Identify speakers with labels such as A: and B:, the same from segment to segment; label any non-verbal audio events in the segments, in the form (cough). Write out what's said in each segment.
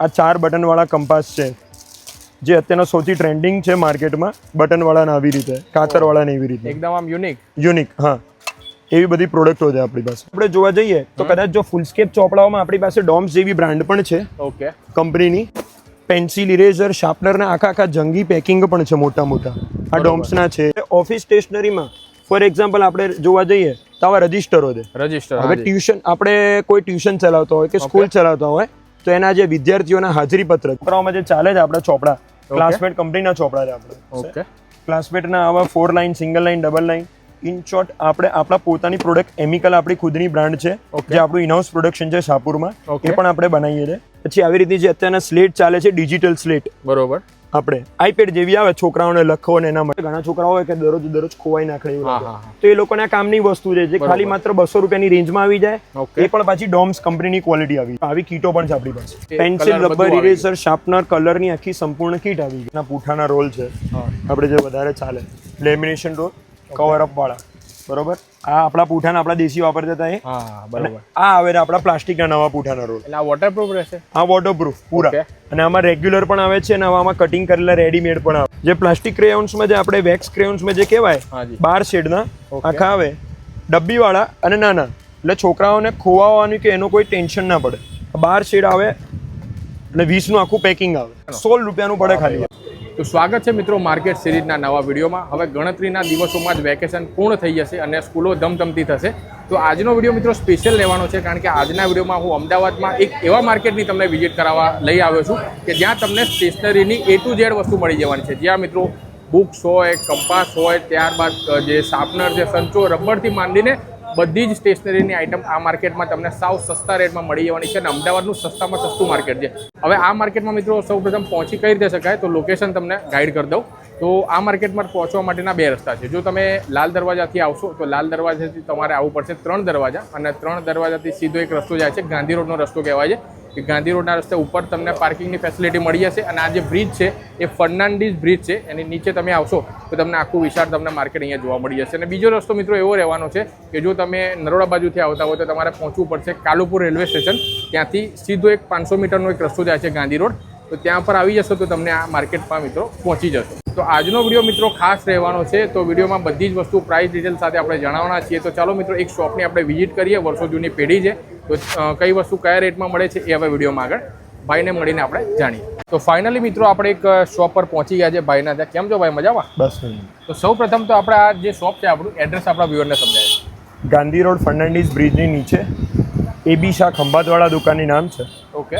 A: આ ચાર બટનવાળા કંપાસ છે જે અત્યારનો સૌથી ટ્રેન્ડિંગ છે માર્કેટમાં બટનવાળાને આવી રીતે કાતરવાળાને એવી રીતે.
B: એકદમ આમ યુનિક
A: યુનિક હા. એવી બધી પ્રોડક્ટો છે આપણી પાસે. આપણે જોવા જઈએ તો કદાચ જો ફૂલસ્કેપ ચોપડાઓમાં આપણી પાસે ડોમ્સ જેવી બ્રાન્ડ પણ છે.
B: ઓકે.
A: કંપનીની. પેન્સિલ ઇરેઝર શાર્પનર ને આખા આખા જંગી પેકિંગ પણ છે મોટા મોટા. આ ડોમ્સના છે. ઓફિસ સ્ટેશનરીમાં ફોર એક્ઝામ્પલ આપણે જોવા જઈએ તો આવા રજિસ્ટરો છે.
B: રજિસ્ટર
A: હવે ટ્યુશન આપણે કોઈ ટ્યુશન ચલાવતો હોય કે સ્કૂલ ચલાવતા હોય તો એના જે વિદ્યાર્થીઓના હાજરી પત્રક છોકરાઓમાં જે ચાલે છે આપણા ચોપડા. ક્લાસમેટ કંપનીના ચોપડા છે આપણે.
B: ઓકે
A: ક્લાસમેટના આવા four line single line double line in short આપણે આપણા પોતાની પ્રોડક્ટ એમિકલ આપણી ખુદની બ્રાન્ડ છે જે આપણું ઇનહાઉસ પ્રોડક્શન છે શાહપુરમાં એ પણ આપણે બનાવીએ છીએ. પછી આવી રીતે જે અત્યારના સ્લેટ ચાલે છે ડિજિટલ સ્લેટ
B: બરોબર.
A: આપણે આઈપેડ જેવી આવે છોકરાઓને લખો ને એના માટે. ઘણા છોકરાઓ હોય કે દરરોજ દરરોજ ખોવાઈ નાખે એવું. તો એ લોકોના કામની વસ્તુ છે જે ખાલી માત્ર બસો રૂપિયાની રેન્જમાં આવી જાય એ પણ પાછી ડોમ્સ કંપનીની ક્વોલિટી આવી આવી કીટો પણ છે આપણી પાસે. પેન્સિલ રબર ઇરેઝર શાર્પનર કલરની આખી સંપૂર્ણ કીટ આવી ગઈ. પૂઠાના રોલ છે. આપણે જે વધારે ચાલે. લેમિનેશન રોલ કવર અપ વાળા. બરોબર? આ આપણા પૂઠાના આપણા દેશી વાપરતા હતા એ.
B: હા બરોબર.
A: આ આવે આપણા પ્લાસ્ટિકના નવા પૂઠાના રોલ.
B: એટલે આ વોટરપ્રૂફ રહેશે?
A: આ વોટરપ્રૂફ પૂરા. અને આમાં રેગ્યુલર પણ આવે છે અને આમાં કટિંગ કરેલા રેડીમેડ પણ આવે. જે પ્લાસ્ટિક ક્રેયોન્સમાં જે આપણે વેક્સ ક્રેયોન્સમાં જે કહેવાય બાર શેડના. આખા આવે. ડબ્બીવાળા અને નાના. એટલે છોકરાઓને ખોવાવાનું કે એનું કોઈ ટેન્શન ના પડે. બાર શેડ આવે અને વીસનું આખું પેકિંગ આવે. સોળ રૂપિયાનું પડે ખાલી.
B: તો સ્વાગત છે મિત્રો માર્કેટ સિરીઝના નવા વિડીયોમાં. હવે ગણતરીના દિવસોમાં જ વેકેશન પૂર્ણ થઈ જશે અને સ્કૂલો ધમધમતી થશે. તો આજનો વીડિયો મિત્રો સ્પેશિયલ લેવાનો છે કારણ કે આજના વિડીયોમાં હું અમદાવાદમાં એક એવા માર્કેટની તમને વિઝિટ કરાવવા લઈ આવ્યો છું કે જ્યાં તમને સ્ટેશનરીની એ ટુ ઝેડ વસ્તુ મળી જવાની છે. જ્યાં મિત્રો બુક્સ હોય કંપાસ હોય, ત્યારબાદ જે શાર્પનર છે, સંચો, રબરથી માંડીને બધી જ સ્ટેશનરીની આઇટમ આ માર્કેટમાં તમને સાવ સસ્તા રેટમાં મળી જવાની છે અને અમદાવાદનું સસ્તામાં સસ્તું માર્કેટ છે. હવે આ માર્કેટમાં મિત્રો સૌપ્રથમ પહોંચી કઈ રીતે શકાય? તો લોકેશન તમને ગાઈડ કરી દઉં. તો આ માર્કેટમાં પહોંચવા માટેના બે રસ્તા છે. જો તમે લાલ દરવાજાથી આવશો, તો લાલ દરવાજાથી તમારે આવવું પડશે ત્રણ દરવાજા અને ત્રણ દરવાજાથી સીધો એક રસ્તો જાય છે. ગાંધી રોડનો રસ્તો કહેવાય છે. કે ગાંધી રોડના રસ્તે ઉપર તમને પાર્કિંગની ફેસિલિટી મળી જશે અને આ જે બ્રિજ છે, એ ફર્નાન્ડીઝ બ્રિજ છે, એની નીચે તમે આવશો, તો તમને આખું વિશાળ તમને માર્કેટ અહીંયા જોવા મળી જશે. અને બીજો રસ્તો મિત્રો એવો રહેવાનો છે કે જો તમે નરોડા બાજુથી આવતા હોય તો તમારે પહોંચવું પડશે કાલુપુર રેલવે સ્ટેશન ત્યાંથી સીધો એક પાંચસો મીટરનો એક રસ્તો જાય છે ગાંધી રોડ. તો ત્યાં પર આવી જશો તો તમને આ માર્કેટમાં મિત્રો પહોંચી જશો. તો આજનો વીડિયો મિત્રો ખાસ રહેવાનો છે તો વિડીયોમાં બધી જ વસ્તુ પ્રાઇસ ડિટેલ સાથે આપણે જણાવવાના છીએ. તો ચાલો મિત્રો એક શોપની આપણે વિઝિટ કરીએ વર્ષો જૂની પેઢી છે. તો કઈ વસ્તુ કયા રેટમાં મળે છે એ હવે વિડીયોમાં આગળ ભાઈને મળીને આપણે જાણીએ. તો ફાઇનલી મિત્રો આપણે એક શોપ પર પહોંચી ગયા છે ભાઈના ત્યાં. કેમ છો ભાઈ? મજામાં?
A: બસ
B: તો સૌ પ્રથમ તો આપણે આ જે શોપ છે આપણું એડ્રેસ આપણા વ્યુઅરને સમજાય
A: ગાંધી રોડ ફર્નાન્ડીઝ બ્રિજની નીચે. એબી શાહ ખંભાતવાળા દુકાનની નામ છે.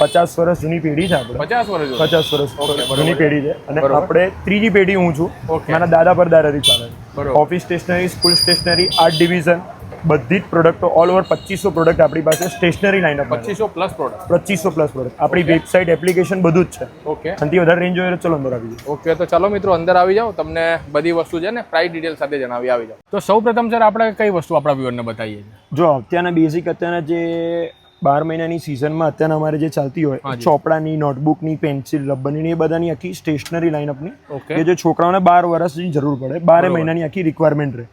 A: પચાસ વર્ષ જૂની પેઢી છે આપણે.
B: પચાસ વર્ષ
A: પચાસ વર્ષ જૂની પેઢી છે. અને આપણે ત્રીજી પેઢી હું છું. મારા દાદા પર દાદાથી ચાલે office stationery school stationery art division બધી જ પ્રોડક્ટો ઓલ ઓવર પચીસો પ્રોડક્ટ આપણી પાસે સ્ટેશનરી લાઈન
B: પચીસો પ્લસ પ્રોડક્ટ
A: પચીસો પ્લસ પ્રોડક્ટ આપણી વેબસાઇટ એપ્લિકેશન બધું જ છે.
B: ઓકે
A: આનાથી વધારે રેન્જ હોય તો ચલો અંદર આવી જાય
B: ઓકે તો ચાલો મિત્રો અંદર આવી જાઓ. તમને બધી વસ્તુ છે ને પ્રાઇસ ડિટેલ સાથે જણાવી આવી જાઓ. તો સૌ પ્રથમ સર આપણે કઈ વસ્તુ આપણા વ્યુઅરને બતાવીએ
A: જો અત્યારના બેઝિક અત્યારના જે બાર મહિનાની સિઝનમાં અત્યારના અમારે જે ચાલતી હોય. ચોપડાની નોટબુકની પેન્સિલ રબરની એ બધાની આખી સ્ટેશનરી લાઇનઅપની કે જે છોકરાઓને બાર વર્ષની જરૂર પડે. બારે મહિનાની આખી રિક્વાયરમેન્ટ રહે.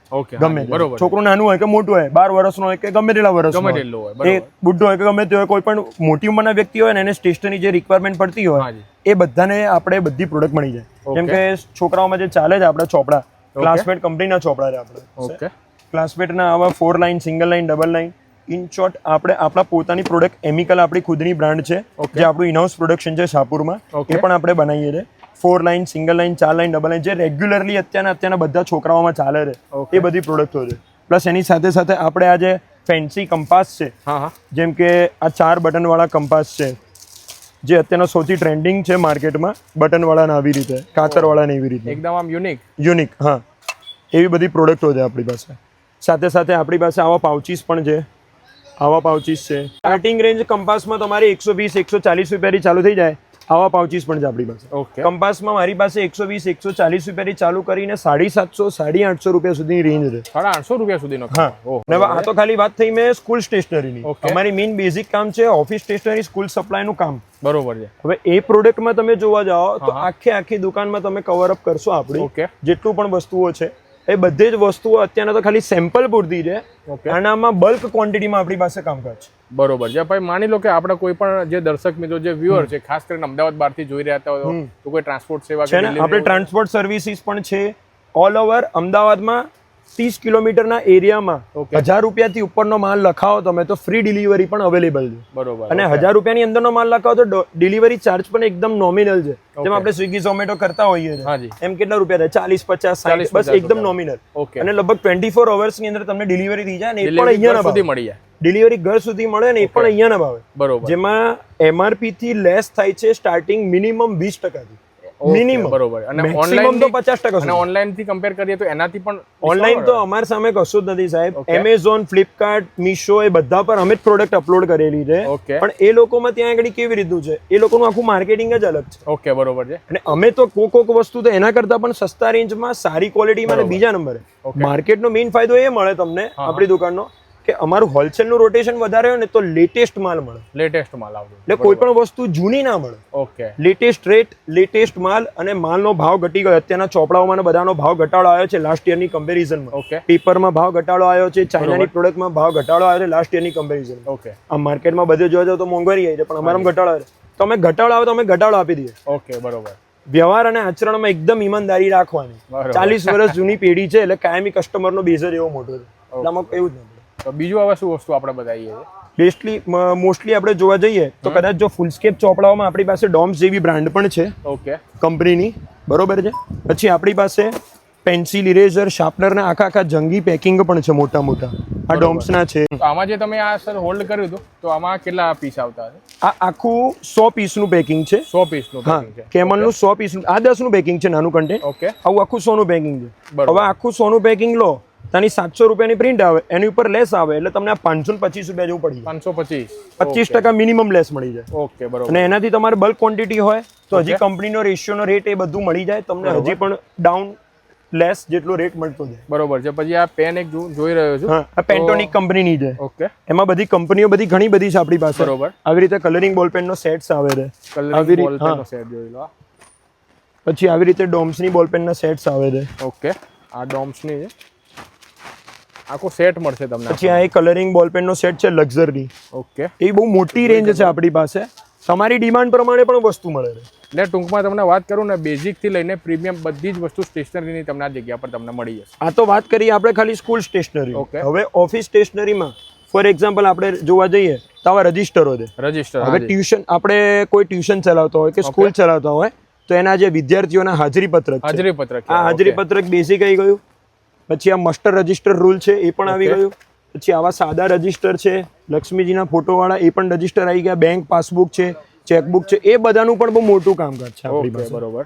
A: ગમે છોકરું નાનું હોય કે મોટું હોય બાર વર્ષનો હોય કે ગમે તેટલા હોય. એ બુઢો હોય કે ગમે તે હોય કોઈ પણ મોટી ઉંમરના વ્યક્તિ હોય ને એને સ્ટેશનરી જે રિક્વાયરમેન્ટ પડતી હોય એ બધાને આપણે બધી પ્રોડક્ટ મળી જાય. જેમ કે છોકરાઓમાં જે ચાલે છે આપણા ચોપડા ક્લાસમેટ કંપનીના ચોપડા છે આપણે. ક્લાસમેટના આવા four line single line double line in short આપણે આપણા પોતાની પ્રોડક્ટ એમિકલ આપણી ખુદની બ્રાન્ડ છે જે આપણું ઇનહાઉસ પ્રોડક્શન છે શાહપુરમાં. એ પણ આપણે બનાવીએ છીએ. ફોર લાઇન સિંગલ લાઇન ચાર લાઇન ડબલ લાઇન જે રેગ્યુલરલી અત્યારના અત્યારના બધા છોકરાઓમાં ચાલે છે એ બધી પ્રોડક્ટો છે. પ્લસ એની સાથે સાથે આપણે આજે ફેન્સી કંપાસ છે
B: હા હા.
A: જેમ કે આ ચાર બટનવાળા કંપાસ છે જે અત્યારનો સૌથી ટ્રેન્ડિંગ છે માર્કેટમાં બટનવાળાને આવી રીતે કાતરવાળાને એવી રીતે.
B: એકદમ આમ યુનિક
A: યુનિક હા. એવી બધી પ્રોડક્ટો છે આપણી પાસે. સાથે સાથે આપણી પાસે આવા પાઉચીસ પણ છે આવા પાઉચીસ છે. સ્ટાર્ટિંગ રેન્જ કંપાસમાં તમારી એકસો વીસ એકસો ચાલીસ રૂપિયાથી ચાલુ થઈ જાય. આવા પાઉચીસ પણ છે આપણી પાસે.
B: ઓકે.
A: કંપાસમાં મારી પાસે એકસો વીસ એકસો ચાલીસ રૂપિયાથી ચાલુ કરીને સાડી સાતસો સાડી આઠસો રૂપિયા સુધીની રેન્જ છે.
B: સાડા આઠસો રૂપિયા સુધીનો
A: હા. અને આ તો ખાલી વાત થઈ મેં સ્કૂલ સ્ટેશનરીની. અમારી મેઇન બેઝિક કામ છે ઓફિસ સ્ટેશનરી સ્કૂલ સપ્લાયનું કામ.
B: બરોબર છે.
A: હવે એ પ્રોડક્ટમાં તમે જોવા જાઓ તો આખી આખે દુકાનમાં તમે કવર અપ કરશો આપણી.
B: ઓકે.
A: જેટલું પણ વસ્તુઓ છે. એ બધી જ વસ્તુઓ અત્યારના તો ખાલી સેમ્પલ પૂરતી છે. આમાં બલ્ક ક્વોન્ટિટીમાં આપણી પાસે કામકાજ છે.
B: બરોબર છે. ભાઈ માની લો કે આપણે કોઈ પણ જે દર્શક મિત્રો જે વ્યુઅર છે ખાસ કરીને અમદાવાદ બહારથી જોઈ રહ્યા હતા હોય તો કોઈ ટ્રાન્સપોર્ટ સેવા
A: છે આપણે ટ્રાન્સપોર્ટ સર્વિસીસ પણ છે ઓલ ઓવર અમદાવાદમાં. ત્રીસ કિલોમીટરના એરિયામાં હજાર રૂપિયાથી ઉપરનો માલ લખાવો તમે તો ફ્રી ડિલિવરી પણ અવેલેબલ છે.
B: બરોબર
A: અને હજાર રૂપિયાની અંદરનો માલ લખાવો તો ડિલિવરી ચાર્જ પણ એકદમ નોમિનલ છે. જેમ આપણે સ્વિગી ઝોમેટો કરતા હોઈએ છીએ. એમ કેટલા રૂપિયા થાય? ચાલીસ પચાસ
B: 40,
A: સાઠ બસ એકદમ નોમિનલ
B: ઓકે
A: અને લગભગ ટ્વેન્ટી ફોરની અંદર તમને ડિલિવરી થઈ જાય ને એ પણ અહીંયા
B: સુધી મળી જાય.
A: ડિલિવરી ઘર સુધી મળે ને એ પણ અહીંયાના ભાવે.
B: બરોબર.
A: જેમાં એમઆરપી થી લેસ થાય છે સ્ટાર્ટિંગ મિનિમમ વીસ ટકાથી. મિનિમમ
B: બરોબર. અને ઓનલાઈન
A: તો પચાસ ટકા
B: અને ઓનલાઈનથી કમ્પેર કરીએ તો એનાથી પણ
A: ઓનલાઈન તો અમારી સામે કશું જ નથી સાહેબ. એમેઝોન ફ્લિપકાર્ટ મીશો એ બધા પર અમે જ પ્રોડક્ટ અપલોડ કરેલી છે. પણ એ લોકોમાં ત્યાં આગળ કેવી રીતનું છે? એ લોકોનું આખું માર્કેટિંગ જ અલગ છે.
B: ઓકે બરોબર છે.
A: અને અમે તો કોક કોક વસ્તુ તો એના કરતા પણ સસ્તા રેન્જમાં સારી ક્વોલિટીમાં અને બીજા નંબરે માર્કેટનો મેઇન ફાયદો એ મળે તમને આપણી દુકાનનો. કે અમારું હોલસેલનું રોટેશન વધારે હોય ને તો લેટેસ્ટ માલ મળે.
B: લેટેસ્ટ માલ આવે
A: એટલે કોઈ પણ વસ્તુ જૂની ના મળે.
B: ઓકે
A: લેટેસ્ટ રેટ લેટેસ્ટ માલ અને માલનો ભાવ ઘટી ગયો. અત્યારના ચોપડાઓમાં બધાનો ભાવ ઘટાડો આવ્યો છે લાસ્ટ યરની કમ્પેરિઝનમાં
B: ઓકે
A: પેપરમાં ભાવ ઘટાડો આવ્યો છે ચાઇનાની પ્રોડક્ટમાં ભાવ ઘટાડો આવ્યો છે લાસ્ટ યરની કમ્પેરિઝન
B: ઓકે
A: આ માર્કેટમાં બધે જોવા જાવ તો મોંઘવારી આવી છે પણ અમારામાં ઘટાડો આવે. તો અમે ઘટાડો આવે તો અમે ઘટાડો આપી દઈએ.
B: ઓકે બરોબર.
A: વ્યવહાર અને આચરણમાં એકદમ ઈમાનદારી રાખવાની. ચાલીસ વર્ષ જૂની પેઢી છે એટલે કાયમી કસ્ટમરનો બેઝર એવો મોટો છે. એટલે આમાં કેવું જ નહીં
B: તો બીજું હવે શું વસ્તુ આપણે બતાવીએ
A: બેસ્ટલી મોસ્ટલી આપણે જોવા જઈએ તો કદાચ જો ફૂલસ્કેપ ચોપડાઓમાં આપણી પાસે ડોમ્સ જેવી બ્રાન્ડ પણ છે
B: ઓકે.
A: કંપનીની બરોબર છે? પછી આપણી પાસે પેન્સિલ ઇરેઝર શાર્પનરના આખા આખા જંગી પેકિંગ પણ છે મોટા મોટા. આ ડોમ્સના છે.
B: આમાં જે તમે આ સર હોલ્ડ કર્યું હતું તો આમાં કેટલા પીસ આવતા હશે?
A: આ આખું સો પીસનું પેકિંગ છે.
B: સો પીસનું
A: હા કેમલનું સો પીસનું આ દસનું પેકિંગ છે નાનું કન્ટેન્ટ
B: ઓકે.
A: આવું આખું સોનું પેકિંગ છે. હવે આખું સોનું પેકિંગ લો તાની સાતસો રૂપિયાની પ્રિન્ટ આવે એની ઉપર લેસ આવે એટલે તમને આ પાંચસો પચીસ રૂપિયા જેવું પડી
B: પાંચસો પચીસ.
A: પચીસ ટકા મિનિમમ લેસ મળી જાય.
B: ઓકે બરોબર.
A: અને એનાથી તમારે બલ્ક ક્વોન્ટિટી હોય તો હજી કંપનીનો રેશિયોનો રેટ એ બધું મળી જાય તમને હજી પણ ડાઉન લેસ જેટલો રેટ મળતો જાય.
B: બરોબર છે પછી આ પેન એક જોઈ રહ્યો છું.
A: આ પેન્ટોનિક કંપનીની છે.
B: ઓકે.
A: એમાં બધી કંપનીઓ બધી ઘણી બધી છે આપણી પાસે.
B: બરોબર.
A: આવી રીતે કલરિંગ બોલ પેનનો સેટ્સ આવે છે.
B: કલરિંગ બોલ પેનનો સેટ જોઈ લો
A: પછી આવી રીતે ડોમ્સની બોલ પેનના સેટ્સ આવે છે.
B: ઓકે. આ ડોમ્સની છે. આખો સેટ મળશે તમને
A: પછી આ એક કલરિંગ બોલ પેનનો સેટ છે લક્ઝરી
B: ઓકે
A: એ બહુ મોટી રેન્જ છે આપણી પાસે. તમારી ડિમાન્ડ પ્રમાણે પણ વસ્તુ મળે છે.
B: એટલે ટૂંકમાં તમને વાત કરું ને બેઝિકથી લઈને પ્રીમિયમ બધી જ વસ્તુ સ્ટેશનરીની તમને આ જગ્યા પર તમને મળી જશે.
A: આ તો વાત કરીએ આપણે ખાલી સ્કૂલ સ્ટેશનરી
B: ઓકે
A: હવે ઓફિસ સ્ટેશનરીમાં ફોર એક્ઝામ્પલ આપણે જોવા જઈએ તો આવા રજિસ્ટરો છે.
B: રજિસ્ટર
A: હવે ટ્યુશન આપણે કોઈ ટ્યુશન ચલાવતો હોય કે સ્કૂલ ચલાવતા હોય તો એના જે વિદ્યાર્થીઓના હાજરી પત્રક
B: હાજરી પત્રક
A: આ હાજરી પત્રક બેઝિક આવી ગયું. પછી આ મસ્ટર રજિસ્ટર રૂલ છે એ પણ આવી. ગયું. પછી આવા સાદા રજિસ્ટર છે લક્ષ્મીજીના ફોટોવાળા એ પણ રજિસ્ટર આવી ગયા. બેંક પાસબુક છે ચેકબુક છે એ બધાનું પણ બહુ મોટું કામકાજ છે આપણી પાસે.
B: બરોબર.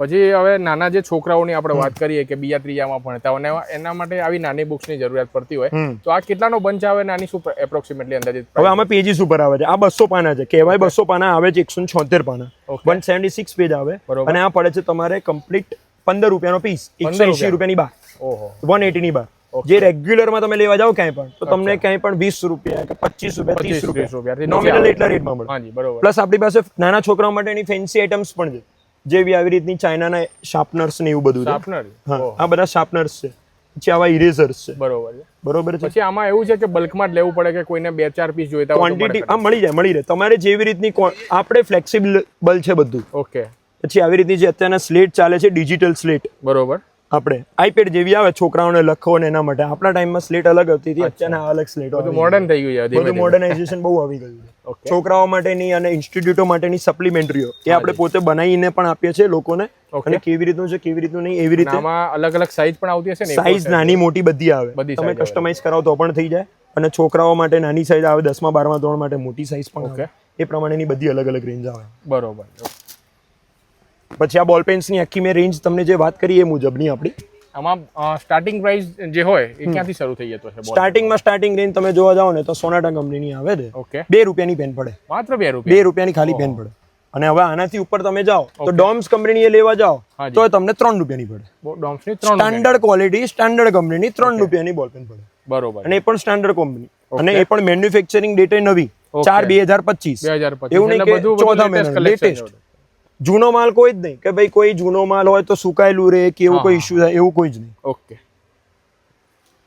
B: પછી હવે નાના જે છોકરાઓની આપણે વાત કરીએ કે બીજા ત્રીજામાં ભણતા હોય એના માટે આવી નાની બુક્સની જરૂરિયાત પડતી હોય. તો આ કેટલાનો બંચ આવે નાની શું એપ્રોક્સિમેટલી અંદાજિત
A: હવે આમાં પેજીસ ઉપર આવે છે. આ બસો પાના છે. કહેવાય બસો પાના આવે છે એકસો છોતેર પાના. વન સેવન્ટી સિક્સ પેજ આવે. અને આ પડે છે તમારે કમ્પ્લીટ પંદર રૂપિયાનો પીસ એકસો એસી રૂપિયાની બાર. વન એટીની બાર. જે રેગ્યુલરમાં તમે લેવા જાઓ ક્યાંય પણ તો તમને ક્યાંય પણ વીસ રૂપિયા કે પચીસ રૂપિયા ત્રીસ રૂપિયા નોમિનલ એટલા રેટમાં મળે.
B: બરોબર.
A: પ્લસ આપણી પાસે નાના છોકરાઓ માટેની ફેન્સી આઇટમ્સ પણ છે. જેવી આવી રીતની ચાઇનાના શાર્પનર્સ ને એવું બધું
B: શાર્પનર
A: હા આ બધા શાર્પનર્સ છે. પછી આવા ઇરેઝર્સ છે.
B: બરોબર છે.
A: બરોબર છે?
B: પછી આમાં એવું છે કે બલ્કમાં જ લેવું પડે કે કોઈને બે ચાર પીસ જોઈતા તો
A: ક્વોન્ટિટી આ મળી જાય મળી રહે. તમારે જેવી રીતની આપણે ફ્લેક્સિબલ છે બધું.
B: ઓકે
A: પછી આવી રીતની જે અત્યારના સ્લેટ ચાલે છે ડિજિટલ સ્લેટ
B: બરોબર.
A: આપણે આઈપેડ જેવી આવે છોકરાઓને લખો ને એના માટે. આપણા ટાઈમમાં સ્લેટ અલગ હતી હતી અત્યારના અલગ સ્લેટ
B: બધું મોડર્ન થઈ ગયું છે
A: બધું મોડર્નાઇઝેશન બહુ આવી ગયું છે. (laughs) છોકરાઓ માટેની અને ઇન્સ્ટિટ્યૂટો માટેની સપ્લિમેન્ટરીઓ એ આપણે પોતે બનાવીને પણ આપીએ છીએ લોકોને. અને કેવી રીતનું છે કેવી રીતનું નહીં એવી રીતે
B: અલગ અલગ સાઈઝ પણ આવતી હશે ને
A: સાઈઝ નાની મોટી બધી આવે. તમે કસ્ટમાઇઝ કરાવો તો પણ થઈ જાય. અને છોકરાઓ માટે નાની સાઈઝ આવે દસમા બારમા ધોરણ માટે મોટી સાઈઝ પણ એ પ્રમાણેની બધી અલગ અલગ રેન્જ આવે.
B: બરોબર.
A: પછી આ બોલ પેન્સની આખી મેં રેન્જ તમને જે વાત કરી એ મુજબની આપણી.
B: આમાં સ્ટાર્ટિંગ પ્રાઇસ જે હોય એ ક્યાંથી શરૂ થઈ જતો છે
A: સ્ટાર્ટિંગમાં સ્ટાર્ટિંગ રેન્જ તમે જોવા જાઓ ને તો સોનાટા કંપનીની આવે છે.
B: ઓકે.
A: બે રૂપિયાની પેન પડે.
B: માત્ર બે રૂપિયા?
A: બે રૂપિયાની ખાલી પેન પડે. અને હવે આનાથી ઉપર તમે જાઓ તો ડોમ્સ કંપનીની એ લેવા જાઓ. તો તમને ત્રણ રૂપિયાની પડે.
B: ડોમ્સની
A: સ્ટાન્ડર્ડ ક્વોલિટી સ્ટાન્ડર્ડ કંપનીની ત્રણ રૂપિયાની બોલ પેન પડે.
B: બરોબર.
A: અને એ પણ સ્ટાન્ડર્ડ કંપની અને એ પણ મેન્યુફેક્ચરિંગ ડેટે નવી. ચાર બે હજાર પચીસ. એવું નહીં કે ચોથા મહિના લેટેસ્ટ જૂનો માલ કોઈ જ નહીં. કે ભાઈ કોઈ જૂનો માલ હોય તો સુકાયેલું રહે કે એવું કોઈ ઇશ્યુ થાય એવું કોઈ જ નહીં.
B: ઓકે.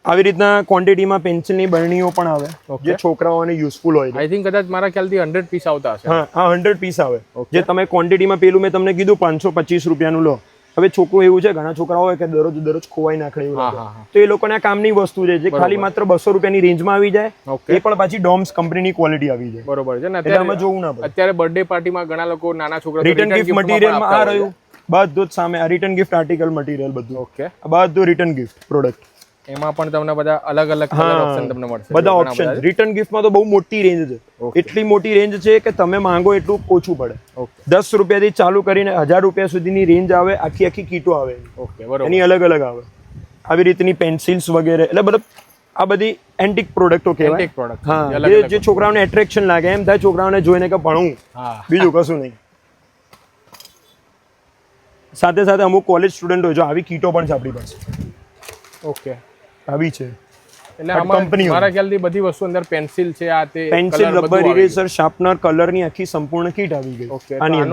A: આવી રીતના ક્વોન્ટિટીમાં પેન્સિલની બરણીઓ પણ આવે જે છોકરાઓને યુઝફુલ હોય
B: આઈ થિંક કદાચ મારા ખ્યાલથી હંડ્રેડ પીસ આવતા હશે.
A: હા હંડ્રેડ પીસ આવે. જે તમે ક્વોન્ટિટીમાં પેલું મેં તમને કીધું પાંચસો પચીસ રૂપિયાનું લો. હવે છોકરું એવું છે ઘણા છોકરાઓ હોય કે દરરોજ દરરોજ ખોવાઈ નાખે એવું તો એ લોકોને આ કામની વસ્તુ છે જે ખાલી માત્ર બસો રૂપિયાની રેન્જમાં આવી જાય એ પણ પાછી ડોમ્સ કંપનીની ક્વોલિટી આવી જાય.
B: બરોબર છે ને
A: એટલે આમાં જોવું ના
B: અત્યારે બર્થડે પાર્ટીમાં ઘણા લોકો નાના છોકરા
A: રિટર્ન ગિફ્ટ મટીરિયલમાં આ રહ્યું. બધું જ સામે આ રિટર્ન ગિફ્ટ આર્ટિકલ મટીરિયલ બધું.
B: ઓકે.
A: બધું રિટર્ન ગિફ્ટ પ્રોડક્ટ
B: એમાં પણ તમને બધા અલગ અલગ કલર ઓપ્શન તમને મળશે.
A: બધા ઓપ્શન રિટર્ન ગિફ્ટમાં તો બહુ મોટી રેન્જ છે. એટલી મોટી રેન્જ છે કે તમે માંગો એટલું ઓછું પડે. દસ રૂપિયાથી ચાલુ કરીને હજાર રૂપિયા સુધીની રેન્જ આવે આખી આખી કીટો આવે.
B: ઓકે બરોબર.
A: એની અલગ અલગ આવે. આવી રીતની પેન્સિલ્સ વગેરે એટલે મતલબ આ બધી એન્ટિક પ્રોડક્ટો કહેવાય.
B: એન્ટિક પ્રોડક્ટ
A: હા જે છોકરાઓને એટ્રેક્શન લાગે એમ થાય છોકરાઓને જોઈને કે ભણવું બીજું કશું નહીં. સાથે સાથે અમુક કોલેજ સ્ટુડન્ટ હોય જો આવી કીટો પણ છે આપણી પાસે
B: ઓકે
A: આવી છે.
B: એટલે આમાં. મારા ખ્યાલથી બધી વસ્તુ અંદર પેન્સિલ છે આ તે
A: પેન્સિલ રબર ઇરેઝર શાર્પનર કલરની આખી સંપૂર્ણ કીટ આવી ગઈ.
B: ઓકે
A: આની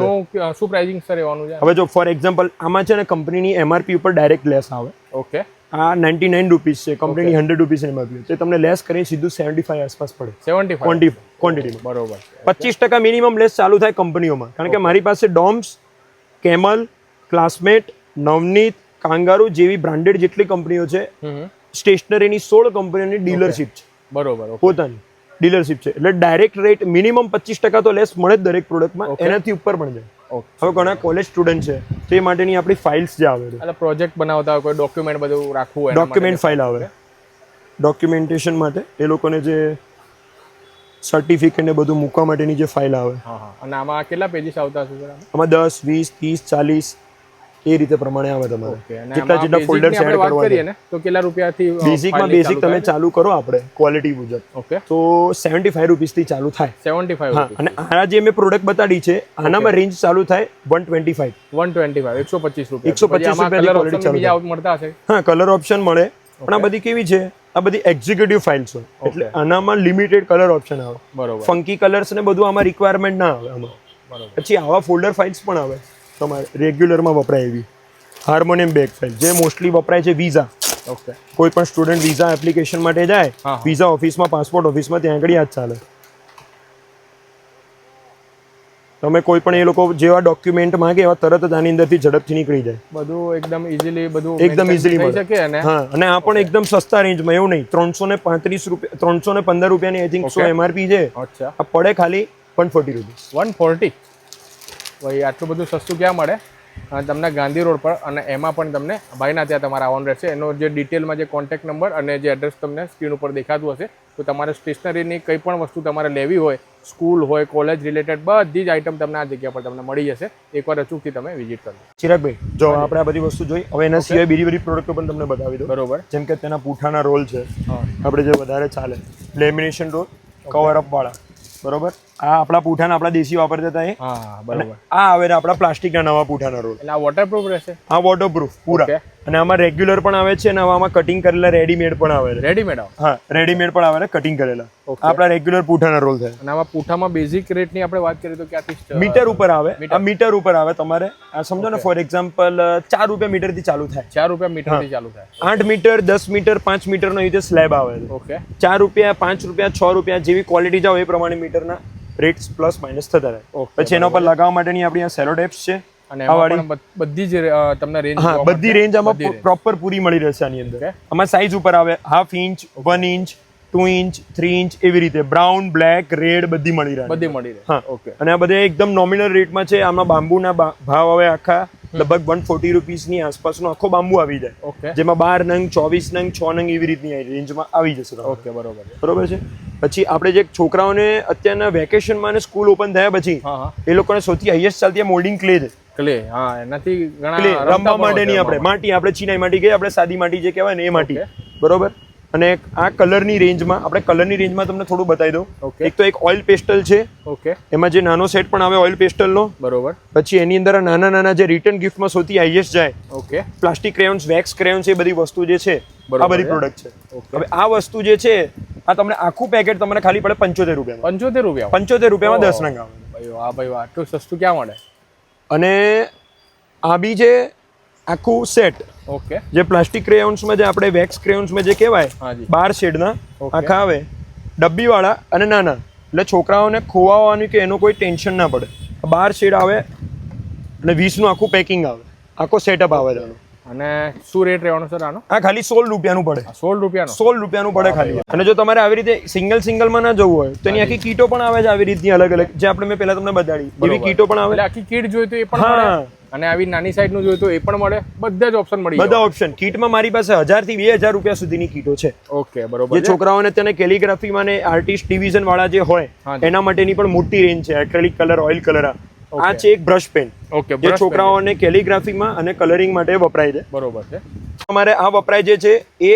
B: શું પ્રાઇસિંગ સર રહેવાનું છે?
A: હવે જો ફોર એક્ઝામ્પલ આમાં છે ને કંપનીની એમઆરપી ઉપર ડાયરેક્ટ લેસ આવે.
B: ઓકે
A: આ નાઇન્ટી નાઇન રૂપીસ છે કંપનીની હંડ્રેડ રૂપીસ એમઆરપી તે તમને લેસ કરી સીધું સેવન્ટી ફાઈવ આસપાસ પડે.
B: સેવન્ટી
A: ક્વોન્ટિટી ક્વોન્ટિટીમાં
B: બરોબર.
A: પચીસ ટકા મિનિમમ લેસ ચાલુ થાય કંપનીઓમાં. કારણ કે મારી પાસે Doms Camel Classmate Navneet Kangaroo જેવી બ્રાન્ડેડ જેટલી કંપનીઓ છે. સ્ટેશનરીની સોળ કંપનીઓની ડીલરશીપ છે.
B: બરોબર
A: પોતાની ડીલરશીપ છે. એટલે ડાયરેક્ટ રેટ મિનિમમ પચીસ ટકા તો લેસ મળે જ દરેક પ્રોડક્ટમાં એનાથી ઉપર પણ જાય. હવે ઘણા કોલેજ સ્ટુડન્ટ છે તે માટેની આપણી ફાઇલ્સ જે આવે છે.
B: પ્રોજેક્ટ બનાવતા હોય કોઈ ડોક્યુમેન્ટ બધું રાખવું હોય
A: ડોક્યુમેન્ટ ફાઇલ આવે. ડોક્યુમેન્ટેશન માટે એ લોકોને જે સર્ટિફિકેટ ને બધું મૂકવા માટેની જે ફાઇલ આવે.
B: હા હા. અને આમાં કેટલા પેજીસ આવતા હશે આમાં
A: દસ વીસ ત્રીસ ચાલીસ એ રીતે પ્રમાણે આવે તમારે. જેટલા જેટલા ફોલ્ડર
B: વાત
A: કરવા
B: તો કેટલા રૂપિયાથી અ,
A: બેઝિકમાં બેઝિક તમે ચાલુ કરો આપણે ક્વોલિટી મુજબ.
B: ઓકે.
A: તો સેવન્ટી ફાઈવ રૂપીસથી ચાલુ થાય.
B: સેવન્ટી ફાઈવ
A: અને આ જે મેં પ્રોડક્ટ બતાડી છે આનામાં રેન્જ ચાલુ થાય one twenty five
B: one twenty five એકસો પચીસ રૂપિયા.
A: 125
B: પછી આમાં
A: રૂપિયાની
B: colour
A: quality
B: option
A: ચાલુ
B: મળતા હશે?
A: હા કલર ઓપ્શન મળે પણ આ બધી કેવી છે? આ બધી એક્ઝિક્યુટિવ ફાઇલ્સ હોય. એટલે આનામાં લિમિટેડ કલર ઓપ્શન આવે.
B: બરોબર.
A: ફંકી કલર્સ ને બધું આમાં રિક્વાયરમેન્ટ ના આવે આમાં. પછી આવા ફોલ્ડર ફાઇલ્સ પણ આવે. તમારે રેગ્યુલરમાં વપરાય એવી. હાર્મોનિયમ બેગ ફાઇલ જે મોસ્ટલી વપરાય છે વિઝા
B: ઓકે
A: કોઈ પણ સ્ટુડન્ટ વિઝા એપ્લિકેશન માટે જાય. વિઝા ઓફિસમાં પાસપોર્ટ ઓફિસમાં ત્યાં આગળ યાદ ચાલે. તમે કોઈ પણ એ લોકો જેવા ડોક્યુમેન્ટ માંગે એવા તરત જ આની અંદરથી ઝડપથી નીકળી જાય.
B: બધું એકદમ ઇઝીલી બધું
A: એકદમ
B: ઇઝીલી
A: મળી.
B: શકે અને
A: હા અને આ પણ એકદમ સસ્તા રેન્જમાં એવું નહીં. ત્રણસો ને પાંત્રીસ રૂપિયા ત્રણસો ને પંદર રૂપિયાની આઈ થિંક સો એમઆરપી છે.
B: અચ્છા.
A: પડે ખાલી one forty rupees
B: one forty ભાઈ આટલું બધું સસ્તું ક્યાં મળે? તમને ગાંધી રોડ પર અને એમાં પણ તમને ભાઈના ત્યાં તમારે આવવાનું રહેશે. એનો જે ડિટેલમાં જે કોન્ટેક્ટ નંબર અને જે એડ્રેસ તમને સ્ક્રીન ઉપર દેખાતું હશે તો તમારે સ્ટેશનરીની કંઈ પણ વસ્તુ તમારે લેવી હોય સ્કૂલ હોય કોલેજ રિલેટેડ બધી જ આઇટમ તમને આ જગ્યા પર તમને મળી જશે. એકવાર અચૂકથી તમે વિઝિટ કરજો
A: ચિરાગભાઈ જો આપણે આ બધી વસ્તુ જોઈ હવે એના સિવાય બીજી બધી પ્રોડક્ટો પણ તમને બતાવી દો
B: બરોબર.
A: જેમ કે તેના પૂઠાના રોલ છે. આપણે જે વધારે ચાલે લેમિનેશન રોલ કવર અપ વાળા. બરોબર? આ આપણા પૂઠાના આપણા દેશી વાપરતા હતા એ.
B: હા બરાબર.
A: આ આવે આપણા પ્લાસ્ટિકના નવા પૂઠાના રોલ.
B: એટલે આ વોટરપ્રૂફ રહેશે?
A: હા વોટરપ્રૂફ પૂરા. અને આમાં રેગ્યુલર પણ આવે છે અને આમાં કટિંગ કરેલા રેડીમેડ પણ આવે છે.
B: રેડીમેડ
A: હા રેડીમેડ પણ આવે છે કટિંગ કરેલા. આપણા રેગ્યુલર પૂઠાના રોલ થાય.
B: અને આમાં પૂઠામાં બેઝિક રેટની આપણે વાત કરીએ તો ક્યાંથી
A: મીટર ઉપર આવે. આ મીટર ઉપર આવે તમારે. આ સમજો ને ફોર એક્ઝામ્પલ ચાર રૂપિયા મીટરથી ચાલુ થાય.
B: ચાર રૂપિયા મીટરથી ચાલુ થાય.
A: આઠ મીટર દસ મીટર પાંચ મીટરનો રીતે સ્લેબ આવે છે.
B: ઓકે
A: ચાર રૂપિયા પાંચ રૂપિયા છ રૂપિયા જેવી ક્વોલિટી જાવ એ પ્રમાણે મીટરના રેટ્સ પ્લસ માઇનસ થતા રહે. પછી એના ઉપર લગાવવા માટેની આપણી આ સેલો ટેપ્સ છે.
B: અને બધ- બધી જ તમને રેન્જ
A: હા બધી રેન્જ આમાં પ્રોપર પૂરી મળી રહેશે આની અંદર. આમાં સાઇઝ ઉપર આવે half inch one inch two inch three inch એવી રીતે. બ્રાઉન બ્લેક રેડ બધી મળી રહે
B: બધી મળી રહે.
A: હા.
B: ઓકે
A: અને આ બધે એકદમ નોમિનલ રેટમાં છે. આમાં બાંબુના ભાવ હવે આખા લગભગ વન ફોર્ટી રૂપીસની આસપાસનો આખો બાંબુ આવી જાય.
B: ઓકે
A: જેમાં બાર નંગ ચોવીસ નંગ છ નંગ એવી રીતની રેન્જમાં આવી જશે
B: ઓકે બરોબર.
A: બરોબર છે? પછી આપણે જે છોકરાઓને અત્યારના વેકેશનમાં અને સ્કૂલ ઓપન થયા પછી એ લોકોને સૌથી હાઈએસ્ટ ચાલતી મોલ્ડિંગ ક્લે છે.
B: ક્લે? હા એનાથી ઘણા
A: રમવા
B: માટે
A: માટેની આપણે. માટી આપણે ચીનાઈ માટી ગઈ આપણે સાદી માટી જે કહેવાય ને એ માટી. બરોબર? અને આ કલરની રેન્જમાં આપણે કલરની રેન્જમાં તમને થોડું બતાવી દઉં. એક તો એક ઓઇલ પેસ્ટલ છે.
B: ઓકે.
A: એમાં જે નાનો સેટ પણ આવે ઓઇલ પેસ્ટલનો.
B: બરોબર.
A: પછી એની અંદર નાના નાના જે રિટર્ન ગિફ્ટમાં સૌથી હાઈએસ્ટ જાય.
B: Okay.
A: Plastic crayons wax crayons એ બધી વસ્તુ જે છે આ બધી પ્રોડક્ટ છે. હવે આ વસ્તુ જે છે આ તમને આખું પેકેટ તમને ખાલી પડે પંચોતેર રૂપિયા
B: પંચોતેર રૂપિયા
A: પંચોતેર રૂપિયામાં દસ. નંગ આવે.
B: ભાઈ વાહ ભાઈ વાહ. આટલું સસ્તું ક્યાં મળે?
A: અને આ બી જે આખું સેટ
B: ઓકે
A: જે પ્લાસ્ટિક ક્રેયોન્સમાં જે આપણે વેક્સ ક્રેયોન્સમાં જે કહેવાય બાર શેડના આખા આવે. ડબ્બીવાળા અને નાના. એટલે છોકરાઓને ખોવાવાનું કે એનું કોઈ ટેન્શન ના પડે. બાર શેડ આવે અને વીસનું આખું પેકિંગ આવે. આખો સેટઅપ આવે આનો.
B: અને શું રેટ રહેવાનો સર આનો
A: આ ખાલી સોળ રૂપિયાનું પડે.
B: સોળ રૂપિયાનું?
A: સોળ રૂપિયાનું પડે ખાલી. અને જો તમારે આવી રીતે સિંગલ સિંગલમાં ના જવું હોય તો એની આખી કીટો પણ આવે છે આવી રીતની અલગ અલગ જે આપણે મેં પહેલા તમને બતાડી. એવી કીટો પણ આવે.
B: આખી કીટ જોઈએ તો એ પણ
A: હા.
B: અને આવી નાની સાઈઝનું જોઈએ તો એ પણ મળે? બધા જ ઓપ્શન મળી
A: બધા ઓપ્શન કીટમાં મારી પાસે હજારથી બે હજાર રૂપિયા સુધીની કીટો છે.
B: ઓકે બરોબર
A: જે છોકરાઓને તેને કેલિગ્રાફીમાં ને આર્ટિસ્ટ ડિવિઝન વાળા જે હોય એના માટેની પણ મોટી રેન્જ છે. એક્રેલિક કલર ઓઇલ કલર આ છે એક બ્રશ પેન.
B: ઓકે
A: જે છોકરાઓને કેલિગ્રાફીમાં અને કલરિંગ માટે વપરાય છે.
B: બરોબર છે.
A: તમારે આ વપરાય જે છે એ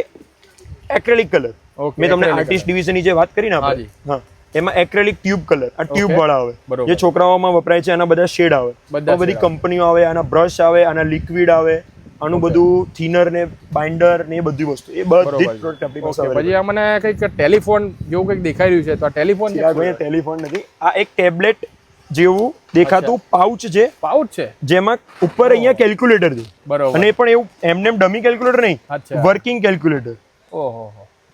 A: એક્રેલિક કલર મેં તમને આર્ટિસ્ટ ડિવિઝનની જે વાત કરી ને આપણે હા. એમાં એક્રેલિક ટ્યુબ કલર આ ટ્યુબ વાળા આવે. જે છોકરાઓમાં વપરાય છે આના બધા શેડ આવે.
B: બધા
A: બધી કંપનીઓ આવે. આના બ્રશ આવે આના લિક્વિડ આવે આનું બધું થિનર ને બાઇન્ડર ને એ બધી વસ્તુ. એ બધી જ પ્રોડક્ટ આપણી પાસે
B: ઓકે પછી આ મને કંઈક ટેલિફોન જેવું કંઈક દેખાઈ રહ્યું છે તો આ ટેલિફોન
A: છે. ટેલિફોન નથી. આ એક ટેબ્લેટ જેવું દેખાતું પાઉચ છે.
B: પાઉચ છે?
A: જેમાં ઉપર અહીંયા કેલ્ક્યુલેટર છે.
B: બરોબર.
A: અને એ પણ એવું એમને એમ ડમી કેલ્ક્યુલેટર નહીં વર્કિંગ કેલ્ક્યુલેટર
B: ઓહો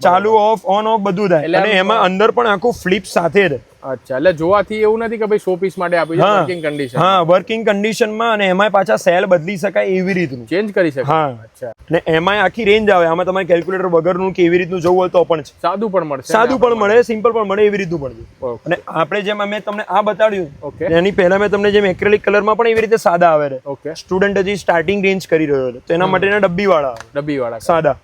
A: ચાલુ ઓફ ઓન ઓફ બધું થાય. અને એમાં અંદર પણ આખું ફ્લિપ સાથે છે
B: અચ્છા એટલે જોવાથી એવું નથી કે ભાઈ શો પીસ માટે આપ્યું છે વર્કિંગ કન્ડિશન
A: હા વર્કિંગ કન્ડિશનમાં અને એમાં પાછા સેલ બદલી શકાય એવી રીતનું.
B: ચેન્જ કરી શકાય.
A: હા.
B: અચ્છા.
A: અને એમાં આખી રેન્જ આવે. આમાં તમારે કેલ્ક્યુલેટર વગરનું કે એવી રીતનું જોવું હોય તો પણ છે.
B: સાદું પણ મળશે.
A: સાદું પણ મળે સિમ્પલ પણ મળે એવી રીતનું પણ છે. અને આપણે જેમ મેં તમને આ બતાડ્યું
B: ઓકે
A: એની પહેલા મેં તમને જેમ એક્રેલિક કલરમાં પણ એવી રીતે સાદા આવે છે
B: ઓકે
A: સ્ટુડન્ટ હજી સ્ટાર્ટિંગ રેન્જ કરી રહ્યો છે. તો એના માટેના ડબ્બી વાળા
B: ડબ્બી વાળા
A: સાદા.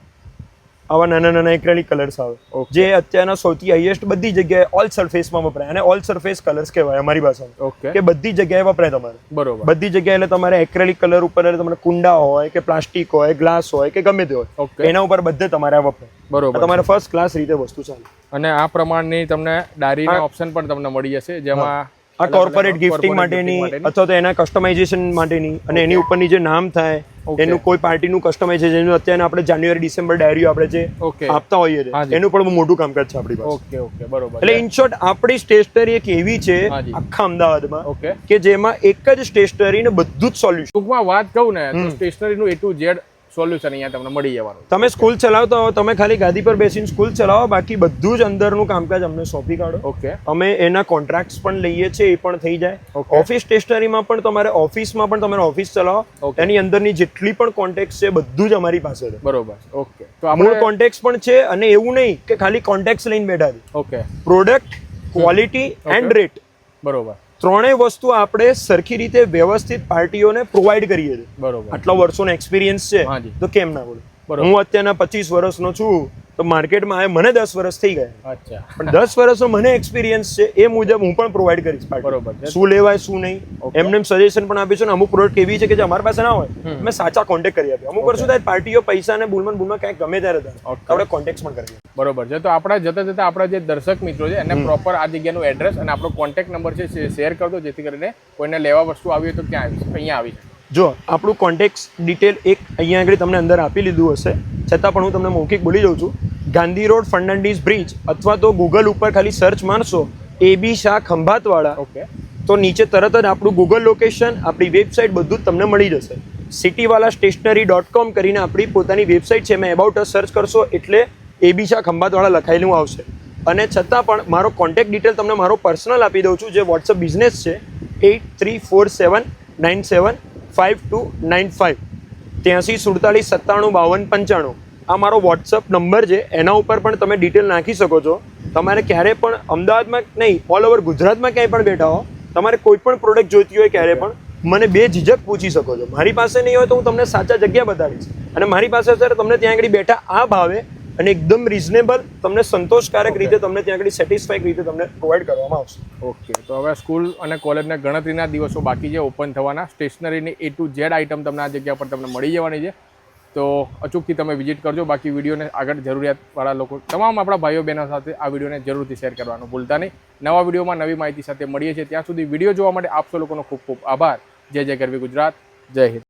A: આવા નાના નાના એક્રેલિક કલર્સ આવે. જે અત્યારના સૌથી હાઈએસ્ટ બધી જગ્યાએ ઓલ સરફેસમાં વપરાય. અને ઓલ સરફેસ કલર્સ કહેવાય અમારી ભાષામાં.
B: ઓકે
A: કે બધી જગ્યાએ વપરાય તમારે.
B: બરોબર.
A: બધી જગ્યાએ એટલે તમારે એક્રેલિક કલર ઉપર એટલે તમારે કુંડા હોય કે પ્લાસ્ટિક હોય ગ્લાસ હોય કે ગમે તે હોય એના ઉપર બધે તમારે આ વપરાય.
B: બરોબર
A: તમારે ફર્સ્ટ ક્લાસ રીતે વસ્તુ ચાલે.
B: અને આ પ્રમાણની તમને ડારીના ઓપ્શન પણ તમને મળી જશે જેમાં
A: આ કોર્પોરેટ ગિફ્ટિંગ માટેની અથવા તો એના કસ્ટમાઇઝેશન માટેની. અને એની ઉપરની જે નામ થાય એનું કોઈ પાર્ટીનું કસ્ટમાઇઝેશન અત્યારે આપણે જાન્યુઆરી ડિસેમ્બર ડાયરીઓ આપણે જે આપતા હોઈએ છીએ એનું પણ બહુ મોટું કામકાજ છે આપણી પાસે.
B: ઓકે ઓકે બરોબર.
A: એટલે ઇન શોર્ટ આપણી સ્ટેશનરી એક એવી છે આખા અમદાવાદમાં કે જેમાં એક જ સ્ટેશનરી ને બધું જ સોલ્યુશન
B: ટૂંકમાં વાત કહું ને તો સ્ટેશનરીનું એ ટુ ઝેડ સોલ્યુશન અહીંયા તમને મળી જવાનું.
A: તમે સ્કૂલ ચલાવતા હો તમે ખાલી ગાદી પર બેસીને સ્કૂલ ચલાવો બાકી બધું જ અંદરનું કામકાજ અમને સોંપી કાઢો.
B: ઓકે.
A: અમે એના કોન્ટ્રાક્ટ્સ પણ લઈએ છીએ એ પણ થઈ જાય. ઓફિસ સ્ટેશનરીમાં પણ તમારે ઓફિસમાં પણ તમારે ઓફિસ ચલાવો. એની અંદરની જેટલી પણ કોન્ટેક્ટ છે બધું જ અમારી પાસે છે.
B: બરોબર. ઓકે. તો
A: મૂળ કોન્ટેક્ટ પણ છે અને એવું નહીં કે ખાલી કોન્ટેક્ટ લઈને બેઠા છે.
B: Okay.
A: Product quality and rate
B: બરોબર.
A: ત્રણેય વસ્તુ આપણે સરખી રીતે વ્યવસ્થિત પાર્ટીઓને પ્રોવાઈડ કરીએ છીએ
B: બરોબર
A: આટલા વર્ષોનો એક્સપિરિયન્સ છે. તો કેમ ના બોલો
B: બરોબર.
A: હું અત્યારના પચીસ વર્ષનો છું તો માર્કેટમાં આ મને દસ વર્ષ થઈ ગયા.
B: અચ્છા.
A: પણ દસ વર્ષનો મને એક્સપિરિયન્સ છે એ મુજબ હું પણ પ્રોવાઈડ કરીશ
B: બરોબર.
A: શું લેવાય શું નહીં.
B: એમને
A: એમને સજેશન પણ આપીશું ને અમુક પ્રોડક્ટ એવી છે કે જે અમારી પાસે ના હોય અમે સાચા કોન્ટેક્ટ કરી આપીએ અમુક વાર શું થાય પાર્ટીઓ પૈસા ને બુલમન બુલમાં ક્યાંક ગમે ત્યારે આપણે કોન્ટેક્ટ પણ કરીએ.
B: બરોબર છે. તો આપણા જતા જતા આપણા જે દર્શક મિત્રો છે એને પ્રોપર આ જગ્યાનું એડ્રેસ અને આપણો કોન્ટેક્ટ નંબર છે શેર કરી જેથી કરીને કોઈને લેવા વસ્તુ આવી હોય તો ક્યાં આવી અહીંયા આવી શકે.
A: જો આપણું કોન્ટેક્ટ ડિટેલ એક અહીંયા આગળ તમને અંદર આપી લીધું હશે. છતાં પણ હું તમને મૌખિક બોલી દઉં છું. ગાંધી રોડ ફર્નાન્ડીઝ બ્રિજ અથવા તો ગૂગલ ઉપર ખાલી સર્ચ મારશો એબી શાહ ખંભાતવાળા
B: ઓકે
A: તો નીચે તરત જ આપણું ગૂગલ લોકેશન આપણી વેબસાઇટ બધું જ તમને મળી જશે. સિટીવાલા સ્ટેશનરી ડોટ કોમ કરીને આપણી પોતાની વેબસાઇટ છે મેં એબાઉટ સર્ચ કરશો એટલે એબી શાહ ખંભાતવાળા લખાયેલું આવશે. અને છતાં પણ મારો કોન્ટેક્ટ ડિટેલ તમને મારો પર્સનલ આપી દઉં છું જે વોટ્સઅપ બિઝનેસ છે eight three four seven nine seven five two nine five ત્યાંસી સુડતાલીસ સત્તાણું બાવન પંચાણું. આ મારો વોટ્સઅપ નંબર છે. એના ઉપર પણ તમે ડિટેલ નાખી શકો છો. તમારે ક્યારે પણ અમદાવાદમાં નહીં ઓલ ઓવર ગુજરાતમાં ક્યાંય પણ બેઠા હો, તમારે કોઈ પણ પ્રોડક્ટ જોઈતી હોય ક્યારે પણ, મને બે ઝીઝક પૂછી શકો છો. મારી પાસે નહીં હોય તો હું તમને સાચા જગ્યા બતાડીશ અને મારી પાસે સર તમને ત્યાં આગળ બેઠા આ ભાવે અને એકદમ રિઝનેબલ તમને સંતોષકારક રીતે તમને ત્યાં આગળ સેટિસ્ફાઈક રીતે તમને પ્રોવાઈડ કરવામાં આવશે.
B: ઓકે તો હવે સ્કૂલ અને કોલેજના ગણતરીના દિવસો બાકી છે ઓપન થવાના. સ્ટેશનરીની એ ટુ ઝેડ આઇટમ તમને આ જગ્યા પર તમને મળી જવાની છે. તો અચૂકથી તમે વિઝિટ કરજો. બાકી વિડીયોને આગળ જરૂરિયાતવાળા લોકો, તમામ આપણા ભાઈઓ બહેનો સાથે આ વિડીયોને જરૂરથી શેર કરવાનું ભૂલતા નહીં. નવા વિડીયોમાં નવી માહિતી સાથે મળીએ છીએ. ત્યાં સુધી વીડિયો જોવા માટે આપસો લોકોનો ખૂબ ખૂબ આભાર. જય જય ગરવી ગુજરાત. જય હિન્દ.